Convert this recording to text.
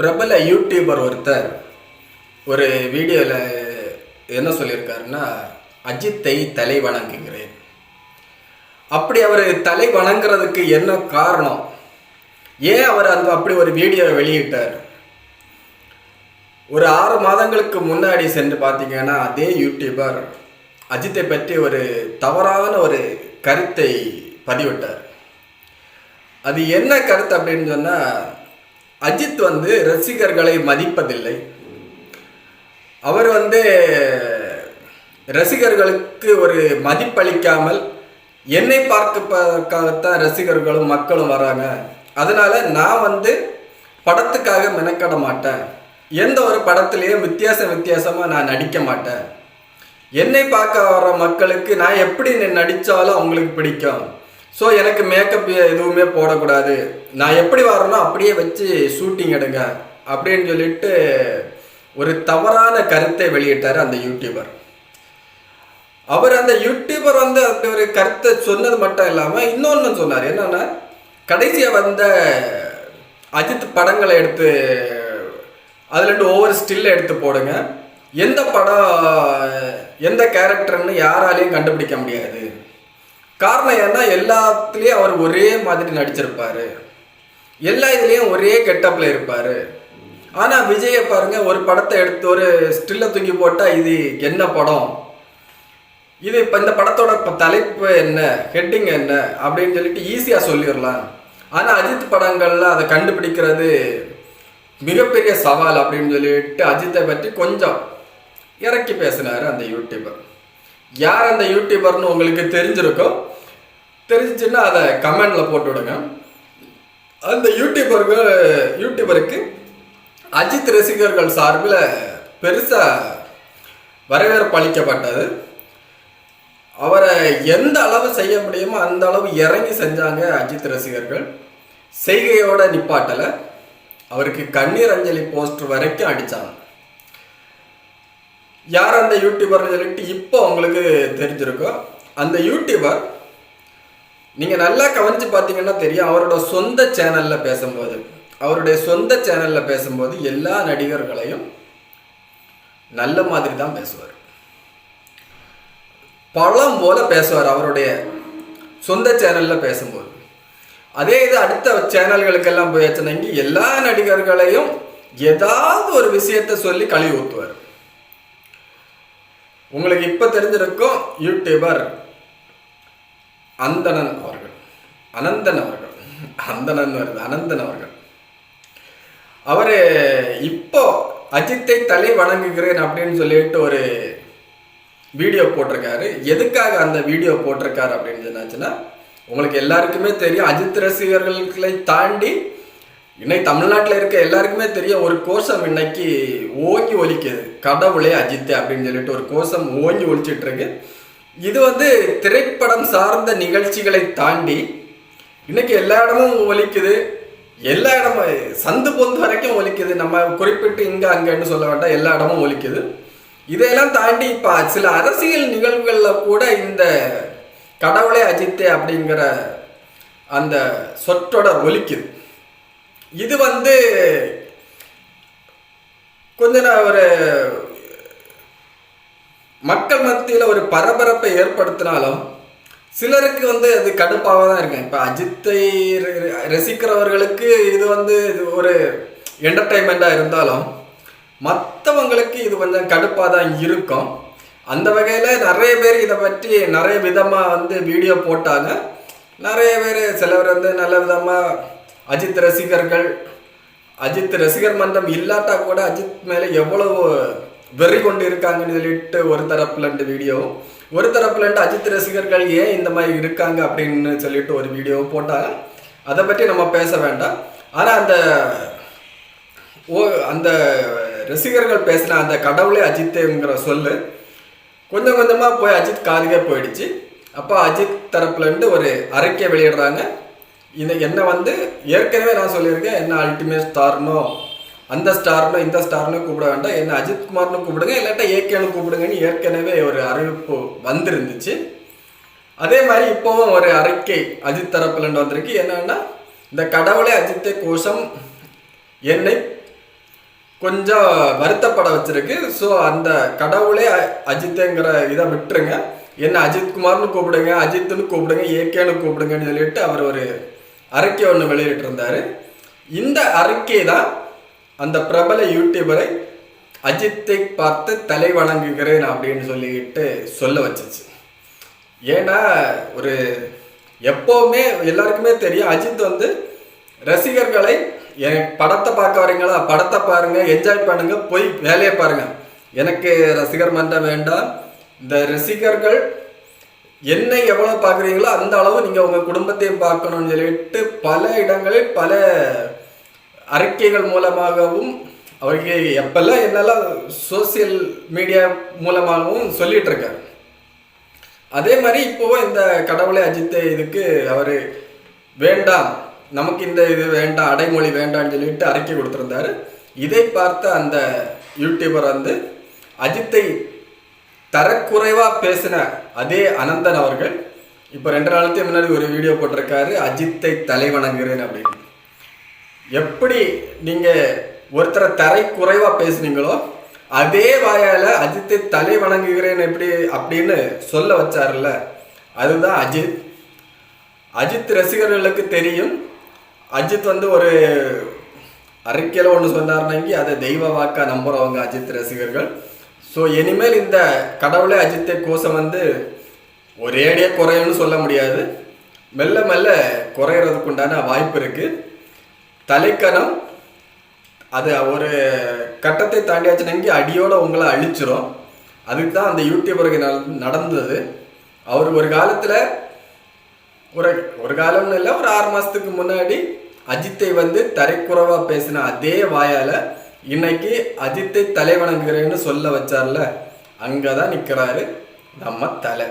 பிரபல யூடியூபர் ஒருத்தர் ஒரு வீடியோவில் என்ன சொல்லியிருக்காருன்னா அஜித்தை தலை வணங்குகிறேன். அப்படி அவர் தலை வணங்குறதுக்கு என்ன காரணம்? ஏன் அவர் அந்த அப்படி ஒரு வீடியோவை வெளியிட்டார்? ஒரு ஆறு மாதங்களுக்கு முன்னாடி சென்று பார்த்தீங்கன்னா அதே யூடியூபர் அஜித்தை பற்றி ஒரு தவறான ஒரு கருத்தை பதிவிட்டார். அது என்ன கருத்து அப்படின்னு சொன்னால் அஜித் வந்து ரசிகர்களை மதிப்பதில்லை. அவர் வந்து ரசிகர்களுக்கு ஒரு மதிப்பளிக்காமல் என்னை பார்ப்பதற்காகத்தான் ரசிகர்களும் மக்களும் வராங்க. அதனால நான் வந்து படத்துக்காக மெனக்கட மாட்டேன். எந்த ஒரு படத்துலேயும் வித்தியாசம் வித்தியாசமாக நான் நடிக்க மாட்டேன். என்னை பார்க்க வர மக்களுக்கு நான் எப்படி நடித்தாலும் அவங்களுக்கு பிடிக்கும். ஸோ எனக்கு மேக்கப் எதுவுமே போடக்கூடாது. நான் எப்படி வரேனோ அப்படியே வச்சு ஷூட்டிங் எடுங்க அப்படின்னு சொல்லிட்டு ஒரு தவறான கருத்தை வெளியிட்டார் அந்த யூடியூபர் அவர் அந்த யூடியூபர் வந்து அந்த ஒரு கருத்தை சொன்னது மட்டும் இல்லாமல் இன்னொன்று சொன்னார். என்னன்னா கடைசியாக வந்த அஜித் படங்களை எடுத்து அதுலேருந்து ஒவ்வொரு ஸ்டில் எடுத்து போடுங்க. எந்த படம் எந்த கேரக்டர்னு யாராலையும் கண்டுபிடிக்க முடியாது. காரணம் ஏன்னா எல்லாத்துலேயும் அவர் ஒரே மாதிரி நடிச்சிருப்பாரு. எல்லா இதுலேயும் ஒரே கெட்டப்பில் இருப்பார். ஆனால் விஜயை பாருங்க ஒரு படத்தை எடுத்து ஒரு ஸ்டில்லை தூக்கி போட்டால் இது என்ன படம்? இது இப்போ இந்த படத்தோட இப்போ தலைப்பு என்ன? ஹெட்டிங் என்ன? அப்படின்னு சொல்லிட்டு ஈஸியாக சொல்லிடலாம். ஆனால் அஜித் படங்களில் அதை கண்டுபிடிக்கிறது மிகப்பெரிய சவால் அப்படின்னு சொல்லிட்டு அஜித்தை பற்றி கொஞ்சம் இறக்கி பேசினார் அந்த யூடியூபர் யார் அந்த யூடியூபர்னு உங்களுக்கு தெரிஞ்சிருக்கோ தெரிஞ்சுன்னா அதை கமெண்டில் போட்டு விடுங்க. அந்த யூடியூபருக்கு யூடியூபருக்கு அஜித் ரசிகர்கள் சார்பில் பெருசாக வரவேற்பு அளிக்கப்பட்டது. அவரை எந்த அளவு செய்ய முடியுமோ அந்த அளவு இறங்கி செஞ்சாங்க அஜித் ரசிகர்கள். செய்கையோட நிப்பாட்டலை அவருக்கு கண்ணீர் அஞ்சலி போஸ்டர் வரைக்கும் அடித்தாங்க யார் அந்த யூடியூபர்னு சொல்லிட்டு இப்போ உங்களுக்கு தெரிஞ்சிருக்கோ? அந்த யூடியூபர் நீங்கள் நல்லா கவனித்து பார்த்தீங்கன்னா தெரியும் அவரோட சொந்த சேனலில் பேசும்போது அவருடைய சொந்த சேனலில் பேசும்போது எல்லா நடிகர்களையும் நல்ல மாதிரி தான் பேசுவார். பழம் போல பேசுவார் அவருடைய சொந்த சேனலில் பேசும்போது. அதே இது அடுத்த சேனல்களுக்கெல்லாம் போயாச்சுனாங்க எல்லா நடிகர்களையும் ஏதாவது ஒரு விஷயத்த சொல்லி கழுவி ஊற்றுவார் உங்களுக்கு இப்போ தெரிஞ்சிருக்கும் யூடியூபர் அந்தணன் அவர்கள். அனந்தன் அவர்கள். அந்தணன் வருது அனந்தன் அவர்கள். அவர் இப்போ அஜித்தை தலை வணங்குகிறேன் அப்படின்னு சொல்லிட்டு ஒரு வீடியோ போட்டிருக்காரு. எதுக்காக அந்த வீடியோ போட்டிருக்காரு அப்படின்னு சொன்னாச்சுன்னா உங்களுக்கு எல்லாருக்குமே தெரியும் அஜித் ரசிகர்களை தாண்டி இன்னைக்கு தமிழ்நாட்டில் இருக்க எல்லாருக்குமே தெரியும் ஒரு கோஷம் இன்னைக்கு ஓங்கி ஒலிக்குது. கடவுளே அஜித் அப்படின்னு சொல்லிட்டு ஒரு கோஷம் ஓங்கி ஒழிச்சிட்டு இருக்கு. இது வந்து திரைப்படம் சார்ந்த நிகழ்ச்சிகளை தாண்டி இன்னைக்கு எல்லா இடமும் ஒலிக்குது. எல்லா இடமும் சந்து பொந்து வரைக்கும் ஒலிக்குது. நம்ம குறிப்பிட்டு இங்க அங்கன்னு சொல்ல வேண்டாம். எல்லா இடமும் ஒலிக்குது. இதையெல்லாம் தாண்டி இப்போ சில அரசியல் நிகழ்வுகளில் கூட இந்த கடவுளே அஜித்தே அப்படிங்கிற அந்த சொற்றொடர் ஒலிக்குது. இது வந்து கொஞ்ச நான் ஒரு மக்கள் மத்தியில் ஒரு பரபரப்பை ஏற்படுத்தினாலும் சிலருக்கு வந்து அது கடுப்பாக தான் இருக்கும் இப்போ அஜித்தை ரசிக்கிறவர்களுக்கு இது வந்து இது ஒரு என்டர்டைன்மெண்ட்டாக இருந்தாலும் மற்றவங்களுக்கு இது கொஞ்சம் கடுப்பாக தான் இருக்கும். அந்த வகையில் நிறைய பேர் இதை பற்றி நிறைய விதமாக வந்து வீடியோ போட்டாங்க. நிறைய பேர் சிலர் வந்து நல்ல விதமாக அஜித் ரசிகர்கள் அஜித் ரசிகர் மன்றம் இல்லாட்டா கூட அஜித் மேலே எவ்வளவு வெறி கொண்டு இருக்காங்கன்னு சொல்லிட்டு ஒரு தரப்புல இருந்து வீடியோ ஒரு தரப்புல இருந்து அஜித் ரசிகர்கள் ஏன் இந்த மாதிரி இருக்காங்க அப்படின்னு சொல்லிட்டு ஒரு வீடியோ போட்டாங்க. அதை பற்றி நம்ம பேச வேண்டாம். ஆனால் அந்த ஓ அந்த ரசிகர்கள் பேசின அந்த கடவுளே அஜித்துங்கிற சொல்லு கொஞ்சம் கொஞ்சமாக போய் அஜித் காதுக்கே போயிடுச்சு. அப்போ அஜித் தரப்புலேருந்து ஒரு அறிக்கை வெளியிடுறாங்க. இதை என்னை வந்து ஏற்கனவே நான் சொல்லியிருக்கேன் என்ன அல்டிமேட் ஸ்டார்னோ அந்த ஸ்டார்னோ இந்த ஸ்டார்னு கூப்பிட வேண்டாம். என்ன அஜித் குமார்னு கூப்பிடுங்க இல்லாட்டா ஏகேன்னு கூப்பிடுங்கன்னு ஏற்கனவே ஒரு அறிவிப்பு வந்திருந்துச்சு. அதே மாதிரி இப்போவும் ஒரு அறிக்கை அஜித் தரப்புலேருந்து வந்திருக்கு. என்னன்னா இந்த கடவுளே அஜித்தை கோஷம் என்னை கொஞ்சம் வருத்தப்பட வச்சிருக்கு. ஸோ அந்த கடவுளே அஜித்துங்கிற இதை விட்டுருங்க. என்ன அஜித் குமார்னு கூப்பிடுங்க அஜித்துன்னு கூப்பிடுங்க ஏகேன்னு கூப்பிடுங்கன்னு சொல்லிட்டு அவர் ஒரு அறிக்கை ஒன்று வெளியிட்டிருந்தார். இந்த அறிக்கை தான் அந்த பிரபல யூடியூபரை அஜித்தை பார்த்து தலை வணங்குகிறேன் அப்படின்னு சொல்லிக்கிட்டு சொல்ல வச்சுச்சு. ஏன்னா ஒரு எப்போவுமே எல்லாருக்குமே தெரியும் அஜித் வந்து ரசிகர்களை எனக்கு படத்தை பார்க்க வரீங்களா? படத்தை பாருங்கள் என்ஜாய் பண்ணுங்கள் போய் வேலையை பாருங்கள் எனக்கு ரசிகர் மன்றம் வேண்டாம். இந்த ரசிகர்கள் என்னை எவ்வளோ பார்க்குறீங்களோ அந்த அளவு நீங்கள் உங்கள் குடும்பத்தையும் பார்க்கணும்னு சொல்லிட்டு பல இடங்களில் பல அறிக்கைகள் மூலமாகவும் அவருக்கு எப்பெல்லாம் என்னெல்லாம் சோசியல் மீடியா மூலமாகவும் சொல்லிட்டு இருக்காரு அதே மாதிரி இப்போவும் இந்த கடவுளை அஜித் இதுக்கு அவர் வேண்டாம் நமக்கு இந்த இது வேண்டாம் அடைமொழி வேண்டாம்னு சொல்லிட்டு அறிக்கை கொடுத்துருந்தாரு. இதை பார்த்த அந்த யூடியூபர் வந்து அஜித்தை தரக்குறைவாக பேசின அதே அனந்தன் அவர்கள் இப்போ ரெண்டு நாளுக்கு முன்னாடி ஒரு வீடியோ போட்டிருக்காரு அஜித்தை தலைவணங்குறேன் அப்படின்னு. எப்படி நீங்க ஒருத்தரை தரை குறைவா பேசுனீங்களோ அதே வாயால அஜித்தை தலை வணங்குகிறேன் எப்படி அப்படின்னு சொல்ல வச்சாருல்ல அதுதான் அஜித். அஜித் ரசிகர்களுக்கு தெரியும். அஜித் வந்து ஒரு அறிக்கையில் ஒன்று சொன்னார்னாங்கி அதை தெய்வ வாக்கா நம்புறவங்க அஜித் ரசிகர்கள். ஸோ இனிமேல் இந்த கடவுளே அஜித்தை கோஷம் வந்து ஒரேடியாக குறையும்னு சொல்ல முடியாது. மெல்ல மெல்ல குறையிறதுக்கு உண்டான வாய்ப்பு இருக்குது தலைக்கணம் அது ஒரு கட்டத்தை தாண்டியாச்சுனங்கி அடியோட உங்களை அழிச்சிரும். அதுக்கு தான் அந்த யூடியூபருக்கு நடந்தது. அவர் ஒரு காலத்தில் ஒரு ஒரு காலம்னு இல்லை ஒரு ஆறு மாதத்துக்கு முன்னாடி அஜித்தை வந்து தரைக்குறவாக பேசின அதே வாயால் இன்னைக்கு அஜித்தை தலை வணங்குகிறேன்னு சொல்ல வச்சார்ல அங்கே தான் நிற்கிறாரு நம்ம தலை.